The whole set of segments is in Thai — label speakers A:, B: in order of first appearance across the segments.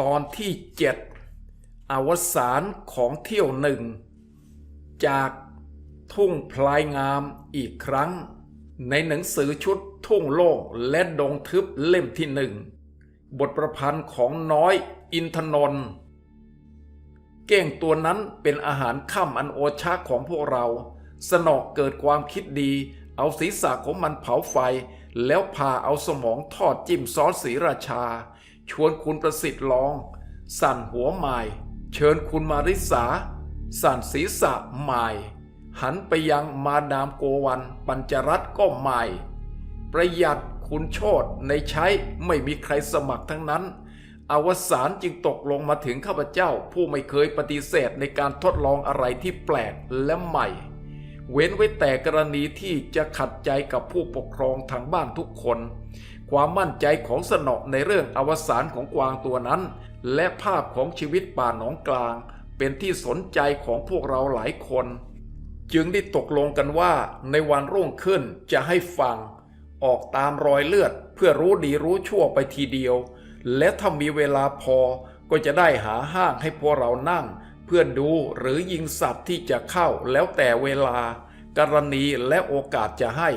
A: ตอนที่เจ็ดอวสานของเที่ยวหนึ่ง จากทุ่งพลายงามอีกครั้ง ในหนังสือชุดทุ่งโล่งและดงทึบเล่มที่หนึ่ง บทประพันธ์ของน้อยอินทนนท์เก้งตัวนั้นเป็นอาหารค่ำอันโอชาของพวกเรา สนอกเกิดความคิดดี เอาศีรษะของมันเผาไฟ แล้วพาเอาสมองทอดจิ้มซอสสีราชา ชวนคุณประสิทธิ์ลอง สั่นหัวใหม่เชิญคุณมาริสา สั่นศีรษะใหม่หันไปยังมาดามโกวันปัญจรัตน์ก็ใหม่ประหยัดคุณโชดในใช้ไม่มีใครสมัครทั้งนั้น อวสานจึงตกลงมาถึงข้าพเจ้าผู้ไม่เคยปฏิเสธในการทดลองอะไรที่แปลกและใหม่ เว้นไว้แต่กรณีที่จะขัดใจกับผู้ปกครองทางบ้านทุกคน ความมั่นใจของสนอในเรื่องอวสานของกวางตัวนั้น และภาพของชีวิตป่าหนองกลาง เป็นที่สนใจของพวกเราหลายคน จึงได้ตกลงกันว่าในวันรุ่งขึ้นจะให้ฟัง ออกตามรอยเลือดเพื่อรู้ดีรู้ชั่วไปทีเดียว และถ้ามีเวลาพอก็จะได้หาห้างให้พวกเรานั่ง เพื่อดูหรือยิงสัตว์ที่จะเข้าแล้วแต่เวลา กรณีและโอกาสจะให้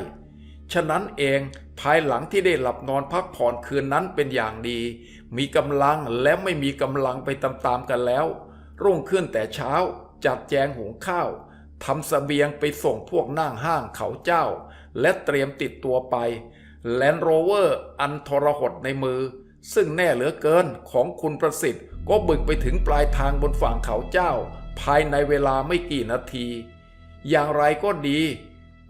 A: ฉะนั้นเอง ภายหลังที่ได้หลับนอนพักผ่อนคืนนั้นเป็นอย่างดี มีกำลังและไม่มีกำลังไปตามๆกันแล้ว รุ่งขึ้นแต่เช้า จัดแจงหุงข้าวทำสเสบียงไปส่งพวกนั่งห้างเขาเจ้า และเตรียมติดตัวไปแลนด์โรเวอร์อันทรหดในมือ ซึ่งแน่เหลือเกินของคุณประสิทธิ์ก็บึกไปถึงปลายทางบนฝั่งเขาเจ้า ภายในเวลาไม่กี่นาที อย่างไรก็ดี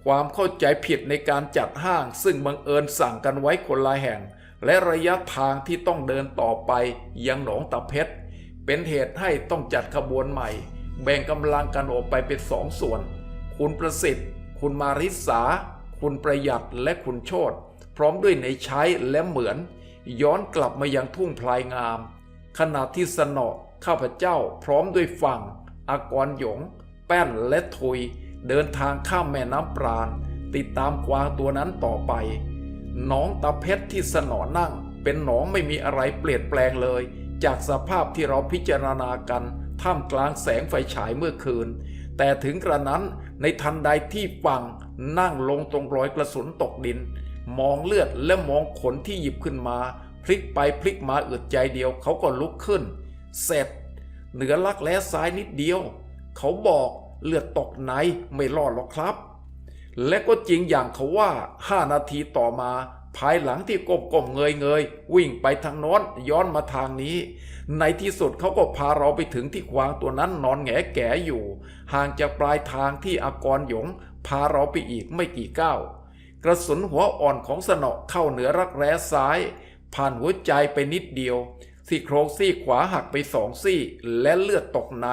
A: ความเข้าใจผิดในการจัดห้าง ซึ่งบังเอิญสั่งกันไว้คนละแห่ง และระยะทางที่ต้องเดินต่อไปยังหนองตะเพชรเป็นเหตุให้ต้องจัดขบวนใหม่ แบ่งกำลังกันออกไปเป็นสองส่วน คุณประสิทธิ์ คุณมาริสา คุณประหยัดและคุณโชตพร้อมด้วยในใช้และเหมือน ย้อนกลับมายังทุ่งพลายงาม ขณะที่สนอข้าพเจ้าพร้อมด้วยฝั่ง อากรหยง แป้นและทุย เดินทางข้ามแม่น้ำปราณ ติดตามกวางตัวนั้นต่อไป หนองตาเพชรที่สนอนั่ง เป็นหนองไม่มีอะไรเปลี่ยนแปลงเลย จากสภาพที่เราพิจารณากันท่ามกลางแสงไฟฉายเมื่อคืน แต่ถึงกระนั้นในทันใดที่ฟังนั่งลงตรงรอยกระสุนตกดิน มองเลือดและมองขนที่หยิบขึ้นมา พลิกไปพลิกมาอึดใจเดียวเขาก็ลุกขึ้น เสร็จ เหนือลักแล้ซ้ายนิดเดียว เขาบอก เลือดตกไหนไม่รอดหรอกครับ และก็จริงอย่างเขาว่าห้านาทีต่อมา ภายหลังที่ก้มก้มเงยเงยวิ่งไปทางโน้นย้อนมาทางนี้ ในที่สุดเขาก็พาเราไปถึงที่ควางตัวนั้นนอนแงแก่อยู่ ห่างจากปลายทางที่อากรหยง พาเราไปอีกไม่กี่ก้าวกระสุนหัวอ่อนของสนอเข้าเหนือรักแร้ซ้าย ผ่านหัวใจไปนิดเดียวซี่โครงซี่ขวาหักไปสองซี่ และเลือดตกใน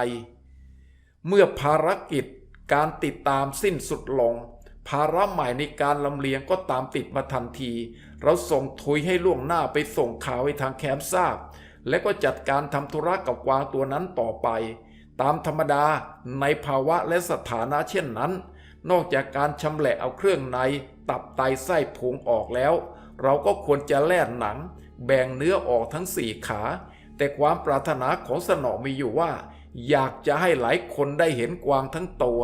A: เมื่อภารกิจการติดตามสิ้นสุดลง ภาระใหม่ในการลำเลียงก็ตามติดมาทันที เราส่งทุยให้ล่วงหน้าไปส่งข่าวให้ทางแคมป์ทราบ และก็จัดการทำธุระกับกวางตัวนั้นต่อไป ตามธรรมดาในภาวะและสถานะเช่นนั้น นอกจากการชำแหละเอาเครื่องใน ตับไตไส้พุงออกแล้ว เราก็ควรจะแล่หนัง แบ่งเนื้อออกทั้งสี่ขา แต่ความปรารถนาของสนอมีอยู่ว่า อยากจะให้หลายคนได้เห็นกวางทั้งตัว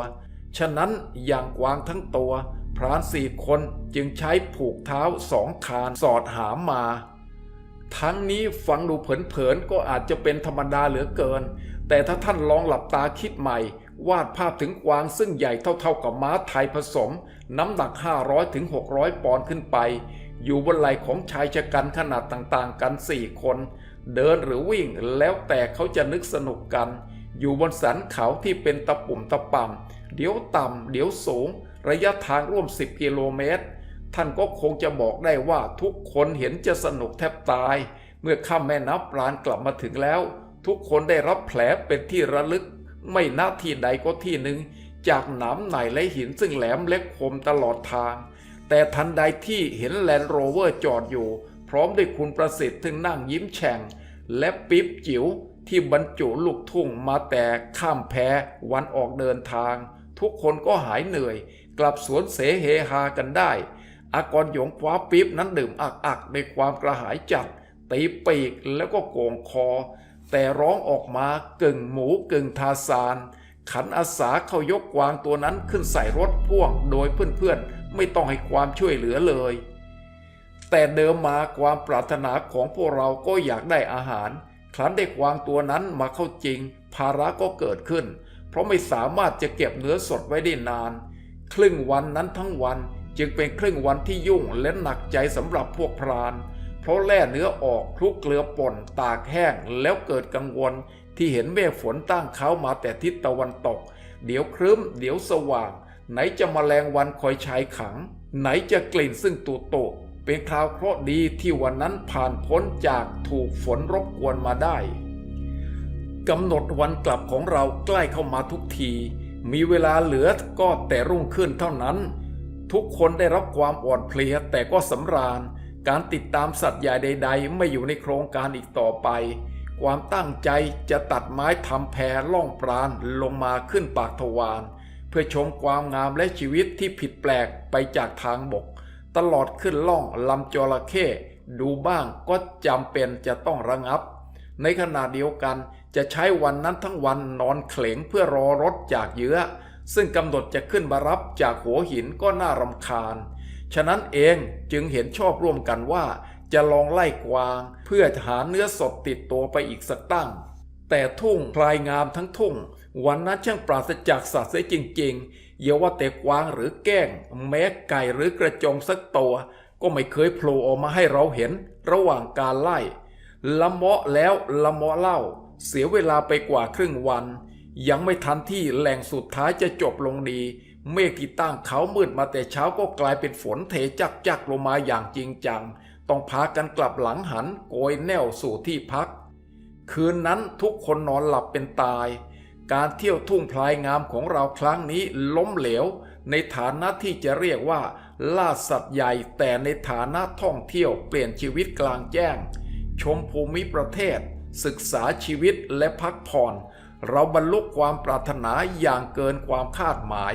A: ฉะนั้นอย่างกวางทั้งตัว พรานสี่คนจึงใช้ผูกเท้าสองคานสอดหามมา ทั้งนี้ฟังดูเผินๆก็อาจจะเป็นธรรมดาเหลือเกิน แต่ถ้าท่านลองหลับตาคิดใหม่ วาดภาพถึงกวางซึ่งใหญ่เท่าๆกับม้าไทยผสม น้ำหนัก 500ถึงปอนด์ขึ้นไป อยู่บนไหล่ของชายชะกันขนาดต่างๆ กันสี่คน เดินหรือวิ่งแล้วแต่เขาจะนึกสนุกกัน อยู่บนสันเขาที่เป็นตะปุ่มตะป่ำเดี๋ยวต่ำเดี๋ยวสูง ระยะทางร่วม 10 กิโลเมตร ท่านก็คงจะบอกได้ว่าทุกคนเห็นจะสนุกแทบตาย เมื่อข้ามแม่น้ำปราณกลับมาถึงแล้ว ทุกคนได้รับแผลเป็นที่ระลึก ไม่น้าที่ใดก็ที่หนึ่ง จากหนามไหนและหินซึ่งแหลมเล็กคมตลอดทาง แต่ทันใดที่เห็นแลนด์โรเวอร์จอดอยู่ พร้อมด้วยคุณประสิทธิ์ถึงนั่งยิ้มแฉ่งและปิ๊บจิ๋ว ที่บรรจุลูกทุ่งมาแต่ข้ามแพวันออกเดินทาง ทุกคนก็หายเหนื่อย กลับสวนเสเฮฮากันได้ อากรหยงคว้าปิ๊บนั้นดื่มอักอักในความกระหายจัดตีปีกแล้วก็โก่งคอ แต่ร้องออกมากึ่งหมูกึ่งทาซาน ขันอาสาเข้ายกกวางตัวนั้นขึ้นใส่รถพ่วงโดยเพื่อนๆ ไม่ต้องให้ความช่วยเหลือเลย แต่เดิมมาความปรารถนาของพวกเราก็อยากได้อาหาร ครั้นได้กวางตัวนั้นมาเข้าจริง ภาระก็เกิดขึ้น เพราะไม่สามารถจะเก็บเนื้อสดไว้ได้นาน ครึ่งวันนั้นทั้งวันจึงเป็นครึ่งวันที่ยุ่งและหนักใจสำหรับพวกพราน เพราะแล่เนื้อออกคลุกเกลือป่นตากแห้งแล้วเกิดกังวลที่เห็นเมฆฝนตั้งเขามาแต่ทิศตะวันตก เดี๋ยวครึ้ม เดี๋ยวสว่าง ไหนจะมแมลงวันคอยชายขัง ไหนจะกลิ่นซึ่งตุโต เป็นคราวเคราะห์ดีที่วันนั้นผ่านพ้นจากถูกฝนรบกวนมาได้กำหนดวันกลับของเราใกล้เข้ามาทุกที มีเวลาเหลือก็แต่รุ่งขึ้นเท่านั้น ทุกคนได้รับความอ่อนเพลียแต่ก็สำราญ การติดตามสัตว์ใหญ่ใด ๆ ไม่อยู่ในโครงการอีกต่อไป ความตั้งใจจะตัดไม้ทำแพล่องปราณลงมาขึ้นปากทวารเพื่อชมความงามและชีวิตที่ผิดแปลกไปจากทางบก ตลอดขึ้นล่องลำจระเข้ดูบ้างก็จำเป็นจะต้องระงับ ในขณะเดียวกันจะใช้วันนั้นทั้งวันนอนเขลงเพื่อรอรถจากเยื้อ ซึ่งกำหนดจะขึ้นมารับจากหัวหินก็น่ารำคาญ ฉะนั้นเองจึงเห็นชอบร่วมกันว่า จะลองไล่กวาง เพื่อหาเนื้อสดติดตัวไปอีกสักตั้ง แต่ทุ่งพลายงามทั้งทุ่ง วันนั้นช่างปราศจากสัตว์เสียจริง ๆ อย่าว่าแต่กวางหรือแก้ง แม้ไก่หรือกระจงสักตัว ก็ไม่เคยโผล่ออกมาให้เราเห็นระหว่างการไล่ ละเมาะแล้วละเมาะเล่า เสียเวลาไปกว่าครึ่งวัน ยังไม่ทันที่แหล่งสุดท้ายจะจบลงดี เมฆที่ตั้งเขามืดมาแต่เช้าก็กลายเป็นฝนเทจักจักลงมาอย่างจริงจัง ต้องพากันกลับหลังหันโกยแนวสู่ที่พัก คืนนั้นทุกคนนอนหลับเป็นตาย การเที่ยวทุ่งพลายงามของเราครั้งนี้ล้มเหลว ในฐานะที่จะเรียกว่า ล่าสัตว์ใหญ่แต่ในฐานะท่องเที่ยวเปลี่ยนชีวิตกลางแจ้ง ชมภูมิประเทศ ศึกษาชีวิตและพักผ่อน เราบรรลุความปรารถนาอย่างเกินความคาดหมาย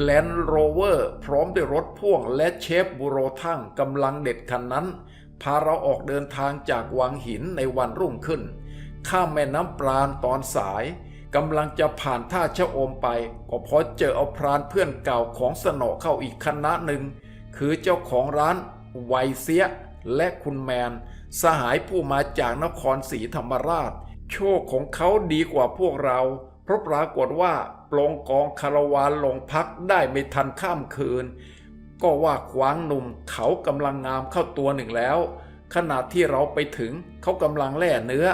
A: แลนโรเวอร์พร้อมด้วยรถพ่วงและเชฟบูโรทั่งกำลังเด็ดคันนั้น พาเราออกเดินทางจากวังหินในวันรุ่งขึ้น ข้ามแม่น้ำปราณตอนสายกำลังจะผ่านท่าชะอมไป ก็พอเจอเอาพรานเพื่อนเก่าของสนอเข้าอีกคณะหนึ่ง คือเจ้าของร้านไวเซีย และคุณแมน สหายผู้มาจากนครศรีธรรมราช โชคของเขาดีกว่าพวกเรา เพราะปรากฏว่าปลงกองคารวานลงพักได้ไม่ทันข้ามคืน ก็ว่าขวางหนุ่มเขากำลังงามเข้าตัวหนึ่งแล้ว ขณะที่เราไปถึงเขากำลังแล่เนื้อ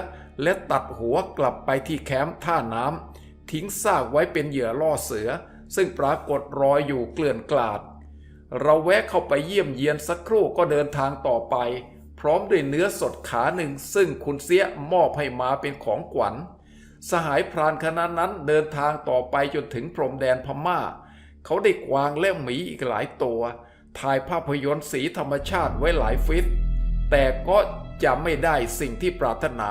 A: และตัดหัวกลับไปที่แคมป์ท่าน้ำทิ้งซากไว้เป็นเหยื่อล่อเสือ ซึ่งปรากฏรอยอยู่เกลื่อนกลาด เราแวะเข้าไปเยี่ยมเยียนสักครู่ก็เดินทางต่อไป พร้อมด้วยเนื้อสดขาหนึ่ง ซึ่งคุณเสียมอบให้มาเป็นของขวัญ สหายพรานคณะนั้นเดินทางต่อไปจนถึงพรมแดนพม่า เขาได้กวางและหมีอีกหลายตัว ถ่ายภาพยนตร์สีธรรมชาติไว้หลายฟิตแต่ก็จะไม่ได้สิ่งที่ปรารถนา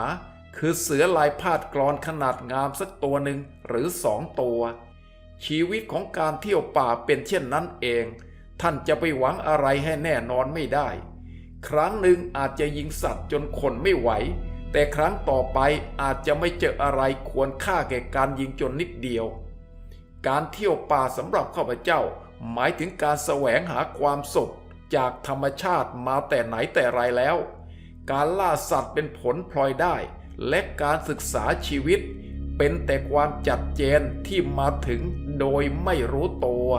A: คือเสือลายพาดกรอนขนาดงามสักตัวหนึ่งหรือสองตัว ชีวิตของการเที่ยวป่าเป็นเช่นนั้นเอง ท่านจะไปหวังอะไรให้แน่นอนไม่ได้ ครั้งหนึ่งอาจจะยิงสัตว์จนคนไม่ไหว แต่ครั้งต่อไปอาจจะไม่เจออะไรควรค่าแก่การยิงจนนิดเดียว การเที่ยวป่าสำหรับข้าพเจ้า หมายถึงการแสวงหาความสุขจากธรรมชาติมาแต่ไหนแต่ไรแล้ว การล่าสัตว์เป็นผลพลอยได้ และการศึกษาชีวิต เป็นแต่ความจัดเจนที่มาถึงโดยไม่รู้ตัว